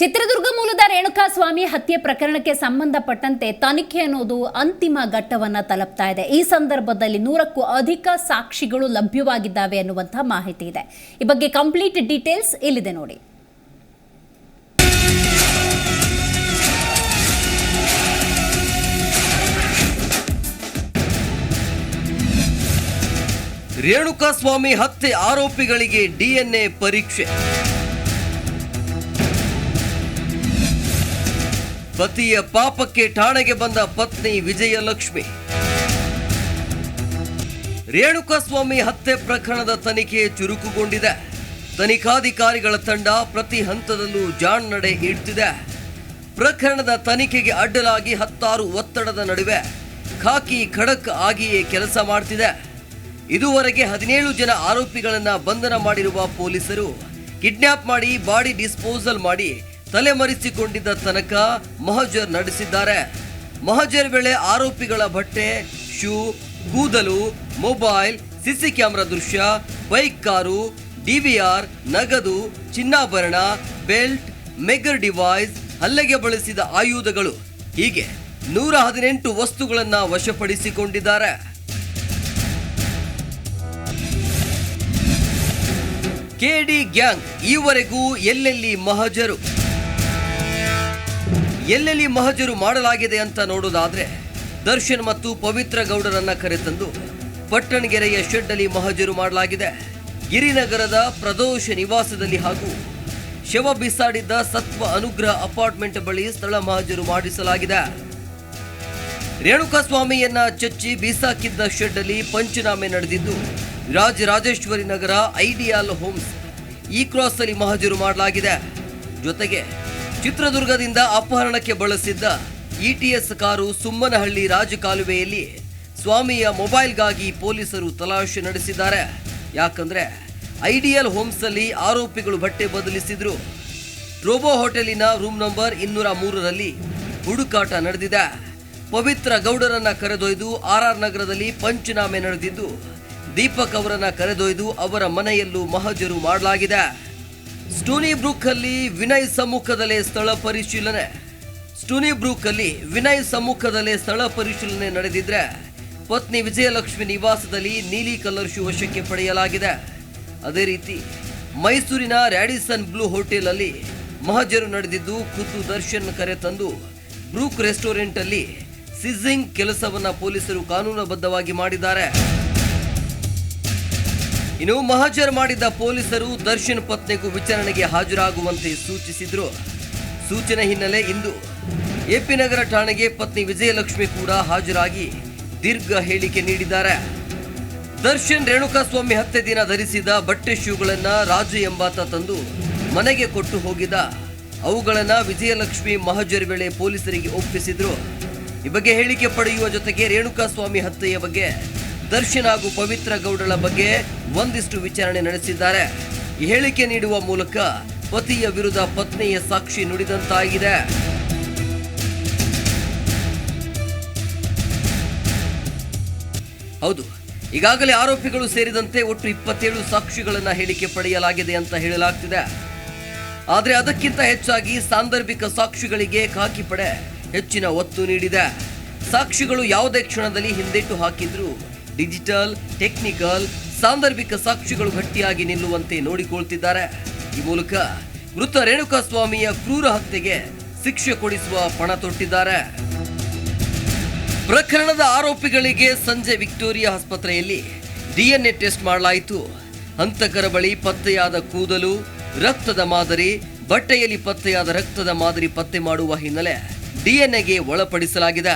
ಚಿತ್ರದುರ್ಗ ಮೂಲದ ರೇಣುಕಾ ಸ್ವಾಮಿ ಹತ್ಯೆ ಪ್ರಕರಣಕ್ಕೆ ಸಂಬಂಧಪಟ್ಟಂತೆ ತನಿಖೆ ಅನ್ನೋದು ಅಂತಿಮ ಘಟ್ಟವನ್ನ ತಲುಪ್ತಾ ಇದೆ. ಈ ಸಂದರ್ಭದಲ್ಲಿ ನೂರಕ್ಕೂ ಅಧಿಕ ಸಾಕ್ಷಿಗಳು ಲಭ್ಯವಾಗಿದ್ದಾವೆ ಅನ್ನುವಂತಹ ಮಾಹಿತಿ ಇದೆ. ಈ ಬಗ್ಗೆ ಕಂಪ್ಲೀಟ್ ಡೀಟೇಲ್ಸ್ ಇಲ್ಲಿದೆ ನೋಡಿ. ರೇಣುಕಾಸ್ವಾಮಿ ಹತ್ಯೆ ಆರೋಪಿಗಳಿಗೆ ಡಿಎನ್ಎ ಪರೀಕ್ಷೆ. ಪತಿಯ ಪಾಪಕ್ಕೆ ಠಾಣೆಗೆ ಬಂದ ಪತ್ನಿ ವಿಜಯಲಕ್ಷ್ಮಿ. ರೇಣುಕಾಸ್ವಾಮಿ ಹತ್ಯೆ ಪ್ರಕರಣದ ತನಿಖೆ ಚುರುಕುಗೊಂಡಿದೆ. ತನಿಖಾಧಿಕಾರಿಗಳ ತಂಡ ಪ್ರತಿ ಹಂತದಲ್ಲೂ ಜಾಣ್ನಡೆ ಇಡ್ತಿದೆ. ಪ್ರಕರಣದ ತನಿಖೆಗೆ ಅಡ್ಡಲಾಗಿ ಹತ್ತಾರು ಒತ್ತಡದ ನಡುವೆ ಖಾಕಿ ಖಡಕ್ ಆಗಿಯೇ ಕೆಲಸ ಮಾಡ್ತಿದೆ. ಇದುವರೆಗೆ ಹದಿನೇಳು ಜನ ಆರೋಪಿಗಳನ್ನು ಬಂಧನ ಮಾಡಿರುವ ಪೊಲೀಸರು ಕಿಡ್ನಾಪ್ ಮಾಡಿ ಬಾಡಿ ಡಿಸ್ಪೋಸಲ್ ಮಾಡಿ ತಲೆಮರೆಸಿಕೊಂಡಿದ್ದ ತನಕ ಮಹಜರ್ ನಡೆಸಿದ್ದಾರೆ. ಮಹಜರ್ ವೇಳೆ ಆರೋಪಿಗಳ ಬಟ್ಟೆ, ಶೂ, ಕೂದಲು, ಮೊಬೈಲ್, ಸಿಸಿ ಕ್ಯಾಮೆರಾ ದೃಶ್ಯ, ಬೈಕ್ ಕಾರು ಡಿವಿಆರ್ ನಗದು, ಚಿನ್ನಾಭರಣ, ಬೆಲ್ಟ್, ಮೆಗರ್ ಡಿವೈಸ್, ಹಲ್ಲೆಗೆ ಬಳಸಿದ ಆಯುಧಗಳು. ಹೀಗೆ ನೂರ ಹದಿನೆಂಟು ವಸ್ತುಗಳನ್ನು ವಶಪಡಿಸಿಕೊಂಡಿದ್ದಾರೆ. ಕೆಡಿ ಗ್ಯಾಂಗ್ ಈವರೆಗೂ ಎಲ್ಲೆಲ್ಲಿ ಮಹಜರು? ಎಲ್ಲೆಲ್ಲಿ ಮಹಜರು ಮಾಡಲಾಗಿದೆ ಅಂತ ನೋಡೋದಾದರೆ ದರ್ಶನ್ ಮತ್ತು ಪವಿತ್ರ ಗೌಡರನ್ನ ಕರೆತಂದು ಪಟ್ಟಣಗೆರೆಯ ಶೆಡ್ನಲ್ಲಿ ಮಹಜರು ಮಾಡಲಾಗಿದೆ. ಗಿರಿನಗರದ ಪ್ರದೋಷ ನಿವಾಸದಲ್ಲಿ ಹಾಗೂ ಶವ ಬಿಸಾಡಿದ್ದ ಸತ್ವ ಅನುಗ್ರಹ ಅಪಾರ್ಟ್ಮೆಂಟ್ ಬಳಿ ಸ್ಥಳ ಮಹಜರು ಮಾಡಿಸಲಾಗಿದೆ. ರೇಣುಕಾಸ್ವಾಮಿಯನ್ನ ಚಚ್ಚಿ ಬೀಸಾಕಿದ್ದ ಶೆಡ್ನಲ್ಲಿ ಪಂಚನಾಮೆ ನಡೆದಿದ್ದು, ರಾಜರಾಜೇಶ್ವರಿ ನಗರ ಐಡಿಯಾಲ್ ಹೋಮ್ಸ್ ಈ ಕ್ರಾಸ್ ಅಲ್ಲಿ ಮಹಜರು ಮಾಡಲಾಗಿದೆ. ಜೊತೆಗೆ ಚಿತ್ರದುರ್ಗದಿಂದ ಅಪಹರಣಕ್ಕೆ ಬಳಸಿದ್ದ ಇಟಿಎಸ್ ಕಾರು ಸುಮ್ಮನಹಳ್ಳಿ ರಾಜಕಾಲುವೆಯಲ್ಲಿ ಸ್ವಾಮಿಯ ಮೊಬೈಲ್ಗಾಗಿ ಪೊಲೀಸರು ತಲಾಶೆ ನಡೆಸಿದ್ದಾರೆ. ಯಾಕಂದ್ರೆ ಐಡಿಯಲ್ ಹೋಮ್ಸ್ ಅಲ್ಲಿ ಆರೋಪಿಗಳು ಬಟ್ಟೆ ಬದಲಿಸಿದ್ರು. ರೋಬೋ ಹೋಟೆಲಿನ ರೂಮ್ ನಂಬರ್ ಇನ್ನೂರ ಮೂರರಲ್ಲಿ ಹುಡುಕಾಟ ನಡೆದಿದೆ. ಪವಿತ್ರ ಗೌಡರನ್ನ ಕರೆದೊಯ್ದು ಆರ್ ಆರ್ ನಗರದಲ್ಲಿ ಪಂಚನಾಮೆ ನಡೆದಿದ್ದು, ದೀಪಕ್ ಅವರನ್ನ ಕರೆದೊಯ್ದು ಅವರ ಮನೆಯಲ್ಲೂ ಮಹಜರು ಮಾಡಲಾಗಿದೆ. ಸ್ಟೋನಿ ಬ್ರೂಕ್ ಅಲ್ಲಿ ವಿನಯ್ ಸಮ್ಮುಖದಲ್ಲೇ ಸ್ಥಳ ಪರಿಶೀಲನೆ. ಸ್ಟೋನಿ ಬ್ರೂಕ್ ಅಲ್ಲಿ ವಿನಯ್ ಸಮ್ಮುಖದಲ್ಲೇ ಸ್ಥಳ ಪರಿಶೀಲನೆ ನಡೆದಿದ್ರೆ ಪತ್ನಿ ವಿಜಯಲಕ್ಷ್ಮಿ ನಿವಾಸದಲ್ಲಿ ನೀಲಿ ಕಲರ್ ಶೂ ವಶಕ್ಕೆ ಪಡೆಯಲಾಗಿದೆ. ಅದೇ ರೀತಿ ಮೈಸೂರಿನ ರ್ಯಾಡಿಸನ್ ಬ್ಲೂ ಹೋಟೆಲ್ ಅಲ್ಲಿ ಮಹಜರು ನಡೆದಿದ್ದು ಖುದ್ದು ದರ್ಶನ್ ಕರೆ ತಂದು ಬ್ರೂಕ್ ರೆಸ್ಟೋರೆಂಟ್ ಅಲ್ಲಿ ಸಿಝಿಂಗ್ ಕೆಲಸವನ್ನ ಪೊಲೀಸರು ಕಾನೂನುಬದ್ಧವಾಗಿ ಮಾಡಿದ್ದಾರೆ. ಇನ್ನು ಮಹಜರ್ ಮಾಡಿದ್ದ ಪೊಲೀಸರು ದರ್ಶನ್ ಪತ್ನಿಗೂ ವಿಚಾರಣೆಗೆ ಹಾಜರಾಗುವಂತೆ ಸೂಚಿಸಿದ್ರು. ಸೂಚನೆ ಹಿನ್ನೆಲೆ ಇಂದು ಎಪಿ ನಗರ ಠಾಣೆಗೆ ಪತ್ನಿ ವಿಜಯಲಕ್ಷ್ಮಿ ಕೂಡ ಹಾಜರಾಗಿ ದೀರ್ಘ ಹೇಳಿಕೆ ನೀಡಿದ್ದಾರೆ. ದರ್ಶನ್ ರೇಣುಕಾಸ್ವಾಮಿ ಹತ್ಯೆ ದಿನ ಧರಿಸಿದ ಬಟ್ಟೆ ಶೂಗಳನ್ನ ರಾಜು ಎಂಬಾತ ತಂದು ಮನೆಗೆ ಕೊಟ್ಟು ಹೋಗಿದ ಅವುಗಳನ್ನ ವಿಜಯಲಕ್ಷ್ಮಿ ಮಹಜರ್ ವೇಳೆ ಪೊಲೀಸರಿಗೆ ಒಪ್ಪಿಸಿದ್ರು. ಈ ಬಗ್ಗೆ ಹೇಳಿಕೆ ಪಡೆಯುವ ಜೊತೆಗೆ ರೇಣುಕಾಸ್ವಾಮಿ ಹತ್ಯೆಯ ಬಗ್ಗೆ ದರ್ಶನ್ ಹಾಗೂ ಪವಿತ್ರ ಗೌಡಳ ಬಗ್ಗೆ ಒಂದಿಷ್ಟು ವಿಚಾರಣೆ ನಡೆಸಿದ್ದಾರೆ. ಹೇಳಿಕೆ ನೀಡುವ ಮೂಲಕ ಪತಿಯ ವಿರುದ್ಧ ಪತ್ನಿಯ ಸಾಕ್ಷಿ ನುಡಿದಂತಾಗಿದೆ. ಹೌದು, ಈಗಾಗಲೇ ಆರೋಪಿಗಳು ಸೇರಿದಂತೆ ಒಟ್ಟು ಇಪ್ಪತ್ತೇಳು ಸಾಕ್ಷಿಗಳನ್ನು ಹೇಳಿಕೆ ಪಡೆಯಲಾಗಿದೆ ಅಂತ ಹೇಳಲಾಗ್ತಿದೆ. ಆದರೆ ಅದಕ್ಕಿಂತ ಹೆಚ್ಚಾಗಿ ಸಾಂದರ್ಭಿಕ ಸಾಕ್ಷಿಗಳಿಗೆ ಖಾಕಿ ಪಡೆ ಹೆಚ್ಚಿನ ಒತ್ತು ನೀಡಿದೆ. ಸಾಕ್ಷಿಗಳು ಯಾವುದೇ ಕ್ಷಣದಲ್ಲಿ ಹಿಂದೆಟ್ಟು ಹಾಕಿದ್ರು ಡಿಜಿಟಲ್, ಟೆಕ್ನಿಕಲ್, ಸಾಂದರ್ಭಿಕ ಸಾಕ್ಷಿಗಳು ಗಟ್ಟಿಯಾಗಿ ನಿಲ್ಲುವಂತೆ ನೋಡಿಕೊಳ್ತಿದ್ದಾರೆ. ಈ ಮೂಲಕ ಮೃತ ರೇಣುಕಾಸ್ವಾಮಿಯ ಕ್ರೂರ ಹತ್ಯೆಗೆ ಶಿಕ್ಷೆ ಕೊಡಿಸುವ ಪಣ ತೊಟ್ಟಿದ್ದಾರೆ. ಪ್ರಕರಣದ ಆರೋಪಿಗಳಿಗೆ ಸಂಜೆ ವಿಕ್ಟೋರಿಯಾ ಆಸ್ಪತ್ರೆಯಲ್ಲಿ ಡಿಎನ್ಎ ಟೆಸ್ಟ್ ಮಾಡಲಾಯಿತು. ಹಂತಕರ ಬಳಿ ಪತ್ತೆಯಾದ ಕೂದಲು, ರಕ್ತದ ಮಾದರಿ, ಬಟ್ಟೆಯಲ್ಲಿ ಪತ್ತೆಯಾದ ರಕ್ತದ ಮಾದರಿ ಪತ್ತೆ ಮಾಡುವ ಹಿನ್ನೆಲೆ ಡಿಎನ್ಎಗೆ ಒಳಪಡಿಸಲಾಗಿದೆ.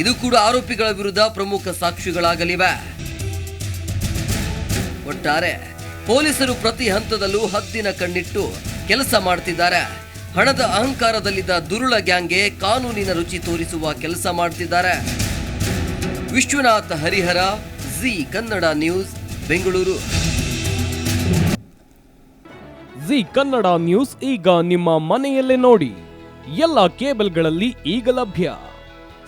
ಇದು ಕೂಡ ಆರೋಪಿಗಳ ವಿರುದ್ಧ ಪ್ರಮುಖ ಸಾಕ್ಷಿಗಳಾಗಲಿವೆ. ಒಟ್ಟಾರೆ, ಪೊಲೀಸರು ಪ್ರತಿ ಹಂತದಲ್ಲೂ ಹದ್ದಿನ ಕಣ್ಣಿಟ್ಟು ಕೆಲಸ ಮಾಡ್ತಿದ್ದಾರೆ. ಹಣದ ಅಹಂಕಾರದಲ್ಲಿದ್ದ ದುರುಳ ಗ್ಯಾಂಗ್ಗೆ ಕಾನೂನಿನ ರುಚಿ ತೋರಿಸುವ ಕೆಲಸ ಮಾಡ್ತಿದ್ದಾರೆ. Vishwanatha Harihara, Zee Kannada news, Bengaluru. Zee Kannada news, ಈಗ ನಿಮ್ಮ ಮನೆಯಲ್ಲೇ ನೋಡಿ. ಎಲ್ಲ ಕೇಬಲ್ಗಳಲ್ಲಿ ಈಗ ಲಭ್ಯ.